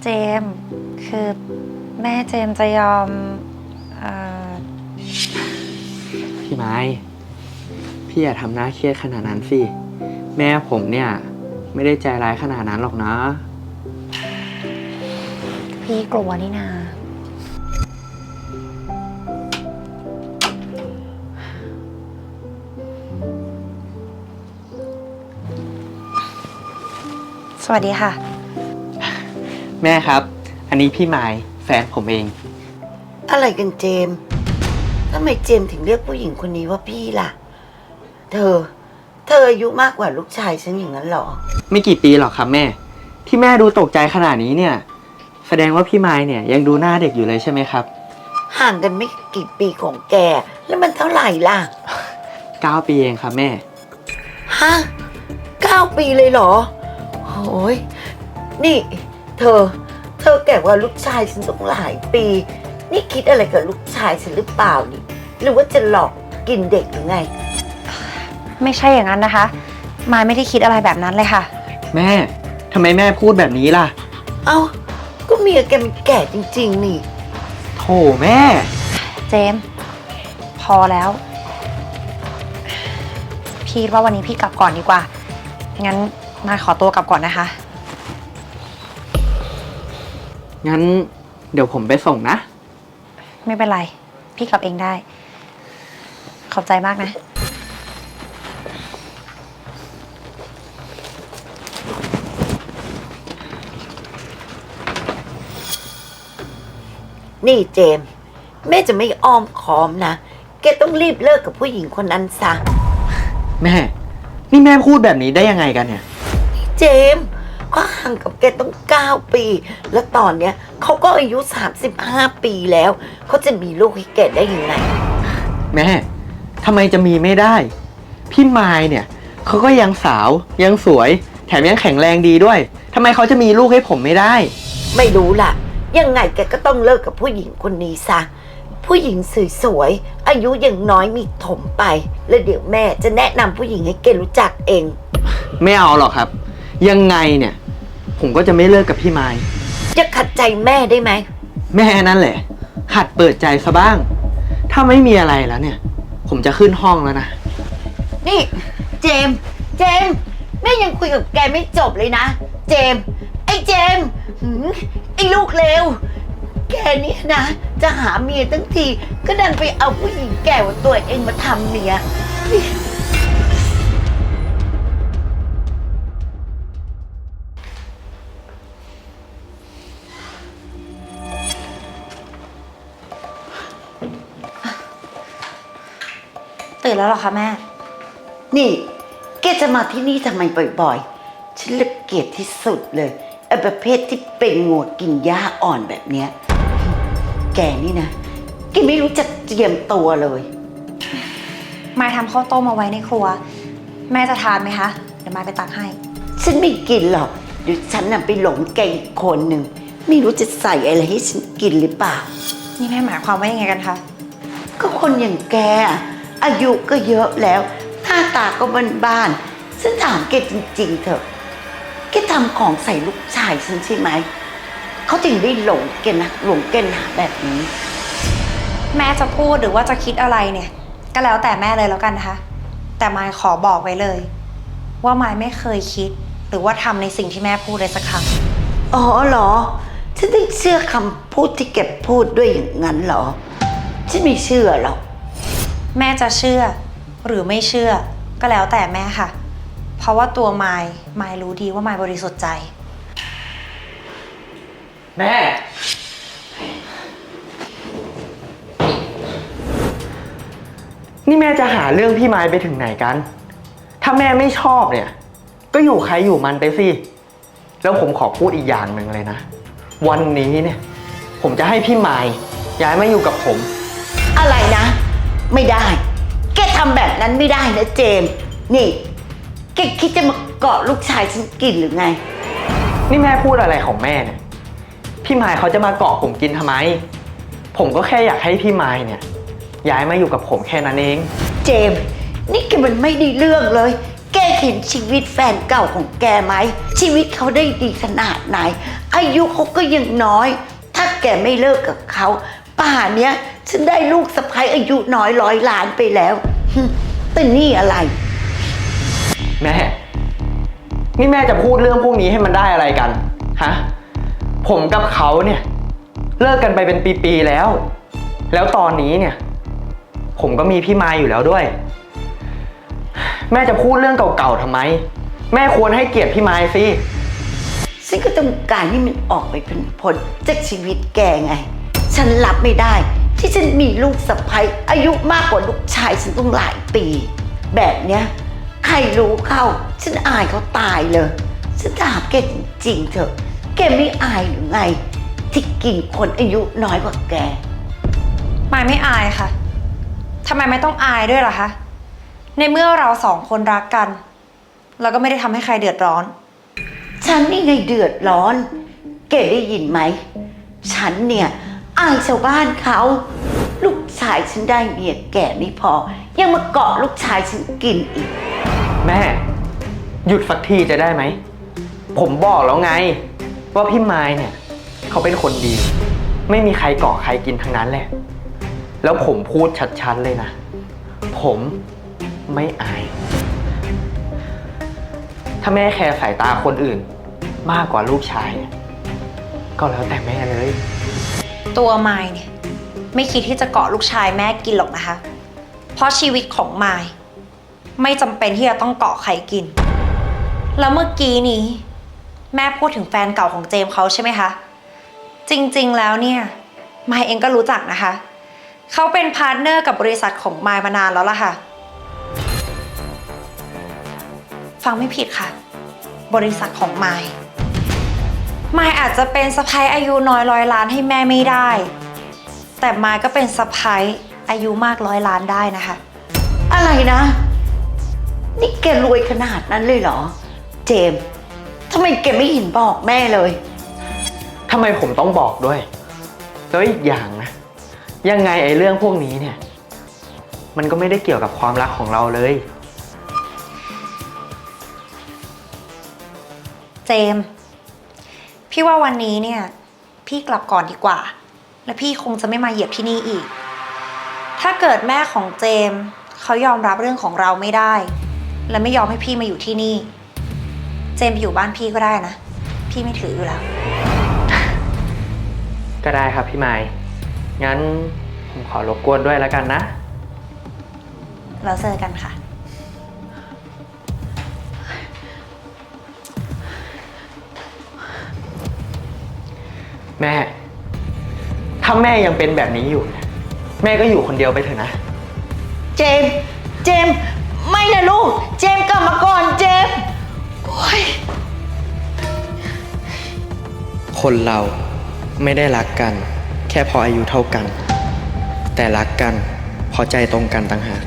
เจมส์คือแม่เจมส์จะยอมเอ่อพี่ไม้พี่อย่าทำหน้าเครียดขนาดนั้นสิ แม่ผมเนี่ย ไม่ได้ใจร้ายขนาดนั้นหรอกนะ พี่กลัวนี่นา สวัสดีค่ะ แม่ครับ อันนี้พี่ไม้แฟนผมเอง อะไรกันเจมส์ทำไมเจมส์ถึงเรียกผู้หญิงคนนี้ว่าพี่ล่ะ เธอ เธออายุมากกว่าลูกชายฉันอย่างนั้นเหรอ ไม่กี่ปีหรอกครับแม่ ที่แม่ดูตกใจขนาดนี้เนี่ย แสดงว่าพี่ไม้เนี่ยยังดูหน้าเด็กอยู่เลยใช่ไหมครับ ห่างกันไม่กี่ปีของแก แล้วมันเท่าไหร่ล่ะ 9 ปีเองครับแม่ ฮะเก้าปีเลยเหรอโอ้ยนี่ เธอ เธอแก่กว่าลูกชายฉันต้องหลายปี นี่คิดอะไรกับลูกชายฉันหรือเปล่านี่ หรือว่าจะหลอกกินเด็กหรือไง ไม่ใช่อย่างนั้นนะคะมายไม่ได้คิดอะไรแบบนั้นเลยค่ะ แม่ทำไมแม่พูดแบบนี้ล่ะ เอ้า ก็เมียแกมันแก่จริง ๆ นี่ โถแม่ เจมส์พอแล้ว พี่ว่าวันนี้พี่กลับก่อนดีกว่า งั้นมายขอตัวกลับก่อนนะคะ งั้นเดี๋ยวผมไปส่งนะ ไม่เป็นไร พี่กลับเองได้ ขอบใจมากนะ นี่เจมส์แม่จะไม่อ้อมค้อมนะ แกต้องรีบเลิกกับผู้หญิงคนนั้นซะ แม่ นี่แม่พูดแบบนี้ได้ยังไงกันเนี่ย เจมส์ ก็ห่างกับแกต้องเก้าปี แล้วตอนเนี้ยเขาก็อายุ 35 ปีแล้ว เขาจะมีลูกให้แกได้ยังไง แม่ทำไมจะมีไม่ได้ พี่ไม้เนี่ยเขาก็ยังสาวยังสวย แถมยังแข็งแรงดีด้วยทำไมเขาจะมีลูกให้ผมไม่ได้ ไม่รู้ล่ะ ยังไงแกก็ต้องเลิกกับผู้หญิงคนนี้ซะ ผู้หญิงสวยๆอายุยังน้อยมีถมไป แล้วเดี๋ยวแม่จะแนะนำผู้หญิงให้แกรู้จักเอง ไม่เอาหรอกครับ ยังไงเนี่ย ผมก็จะไม่เลิกกับพี่ไม้จะขัดใจแม่ได้ไหม แม่นั่นแหละ หัดเปิดใจซะบ้าง ถ้าไม่มีอะไรแล้วเนี่ย ผมจะขึ้นห้องแล้วนะ นี่ เจมส์เจมส์แม่ยังคุยกับแกไม่จบเลยนะ เจมส์ไอ้เจมส์หืมไอ้ลูกเลวแกเนี่ยนะ จะหาเมียทั้งทีก็ดันไปเอาผู้หญิงแก่กว่าตัวเองมาทำเมียตื่น แล้วเหรอคะแม่ นี่แกจะมาที่นี่ทำไมบ่อยๆ ฉันละเกียดที่สุดเลยไอ้ประเภทที่เป็นโงดกินหญ้าอ่อนแบบเนี้ย แกนี่นะแกไม่รู้จักเตรียมตัวเลย มายทำข้าวต้มเอาไว้ในครัว แม่จะทานไหมคะ เดี๋ยวมายไปตักให้ ฉันไม่กินหรอกเดี๋ยวฉันน่ะไปหลงแกอีกคนหนึ่ง ไม่รู้จะใส่อะไรให้ฉันกินหรือเปล่า นี่แม่หมายความว่ายังไงกันคะ ก็คนอย่างแกอะ อายุก็เยอะแล้ว หน้าตาก็บ้านๆฉันถามแกจริงๆเถอะแกทำของใส่ลูกชายฉันใช่ไหม เขาถึงได้หลงแกนะหลงแกหนาแบบนี้ แม่จะพูดหรือว่าจะคิดอะไรเนี่ย ก็แล้วแต่แม่เลยแล้วกันนะคะ แต่มายขอบอกไว้เลย ว่ามายไม่เคยคิด หรือว่าทำในสิ่งที่แม่พูดเลยสักครั้ง อ๋อเหรอ ฉันต้องเชื่อคำพูดที่แกพูดด้วยอย่างนั้นเหรอ ฉันไม่เชื่อหรอก แม่จะเชื่อ หรือไม่เชื่อ ก็แล้วแต่แม่ค่ะ เพราะว่าตัวมายมายรู้ดีว่ามายบริสุทธิ์ใจ แม่ นี่แม่จะหาเรื่องพี่ไม้ไปถึงไหนกัน ถ้าแม่ไม่ชอบเนี่ย ก็อยู่ใครอยู่มันไปสิ แล้วผมขอพูดอีกอย่างหนึ่งเลยนะ วันนี้เนี่ย ผมจะให้พี่ไม้ย้ายมาอยู่กับผม อะไรนะ ไม่ได้ แกทำแบบนั้นไม่ได้นะเจมส์นี่ แกคิดจะมาเกาะลูกชายฉันกินหรือไง นี่แม่พูดอะไรของแม่เนี่ย พี่ไม้เขาจะมาเกาะผมกินทำไม ผมก็แค่อยากให้พี่ไม้เนี่ย ย้ายมาอยู่กับผมแค่นั้นเอง เจมส์นี่แกมันไม่ได้เรื่องเลย แกเห็นชีวิตแฟนเก่าของแกไหม ชีวิตเขาได้ดีขนาดไหน อายุเขาก็ยังน้อย ถ้าแกไม่เลิกกับเขาป่านเนี้ย ฉันได้ลูกสะใภ้อายุน้อยร้อยล้านไปแล้วหึแต่นี่อะไร แม่ นี่แม่จะพูดเรื่องพวกนี้ให้มันได้อะไรกัน ฮะ ผมกับเขาเนี่ย เลิกกันไปเป็นปีๆแล้ว แล้วตอนนี้เนี่ย ผมก็มีพี่มายอยู่แล้วด้วย แม่จะพูดเรื่องเก่าๆทำไม แม่ควรให้เกียรติพี่มายสิ ฉันก็ต้องการให้มันออกไปเป็นผลจากชีวิตแกไง ฉันรับไม่ได้ ที่ฉันมีลูกสะใภ้อายุมากกว่าลูกชายฉันต้องหลายปี แบบเนี้ยใครรู้เข้า ฉันอายเขาตายเลย ฉันถามแกจริงๆเถอะ แกไม่อายหรือไง ที่กินคนอายุน้อยกว่าแก มายไม่อายค่ะ ทำไมไม่ต้องอายด้วยล่ะคะ ในเมื่อเราสองคนรักกัน เราก็ไม่ได้ทำให้ใครเดือดร้อน ฉันนี่ไงเดือดร้อน แกได้ยินไหม ฉันเนี่ย อายชาวบ้านเขา ลูกชายฉันได้เมียแก่ไม่พอ ยังมาเกาะลูกชายฉันกินอีก แม่ หยุดสักทีจะได้ไหม ผมบอกแล้วไง ว่าพี่ไมายเนี่ย เขาเป็นคนดี ไม่มีใครเกาะใครกินทั้งนั้นแหละ แล้วผมพูดชัดๆเลยนะ ผมไม่อาย ถ้าแม่แคร์สายตาคนอื่น มากกว่าลูกชายเนี่ยก็แล้วแต่แม่เลย ตัวมายเนี่ยไม่คิดที่จะเกาะลูกชายแม่กินหรอกนะคะ เพราะชีวิตของมายไม่จำเป็นที่จะต้องเกาะใครกิน แล้วเมื่อกี้นี้ แม่พูดถึงแฟนเก่าของเจมส์เขาใช่ไหมคะ จริงๆแล้วเนี่ยมายเองก็รู้จักนะคะ เขาเป็นพาร์ทเนอร์กับบริษัทของมายมานานแล้วล่ะค่ะ ฟังไม่ผิดค่ะ บริษัทของมาย มายอาจจะเป็นสะพ้ายอายุน้อยร้อยล้านให้แม่ไม่ได้ แต่มายก็เป็นสะพ้ายอายุมากร้อยล้านได้นะคะ อะไรนะ นี่แกรวยขนาดนั้นเลยเหรอ เจมส์ทำไมแกไม่เห็นบอกแม่เลย ทำไมผมต้องบอกด้วย แล้วอีกอย่างนะ ยังไงไอ้เรื่องพวกนี้เนี่ย มันก็ไม่ได้เกี่ยวกับความรักของเราเลย เจมส์ พี่ว่าวันนี้เนี่ย พี่กลับก่อนดีกว่า และพี่คงจะไม่มาเหยียบที่นี่อีก ถ้าเกิดแม่ของเจมส์เขายอมรับเรื่องของเราไม่ได้ และไม่ยอมให้พี่มาอยู่ที่นี่ เจมส์ไปอยู่บ้านพี่ก็ได้นะ พี่ไม่ถืออยู่แล้ว ก็ได้ครับพี่ไม้งั้นผมขอรบกวนด้วยแล้วกันนะแล้วเจอกันค่ะ แม่ ถ้าแม่ยังเป็นแบบนี้อยู่เนี่ยแม่ก็อยู่คนเดียวไปเถอะนะ เจมส์เจมส์ไม่นะลูก เจมส์กลับมาก่อนเจมส์โอ๊ย คนเราไม่ได้รักกัน แค่เพออายุเท่ากัน แต่รักกันเพอใจตรงกันต่างหาก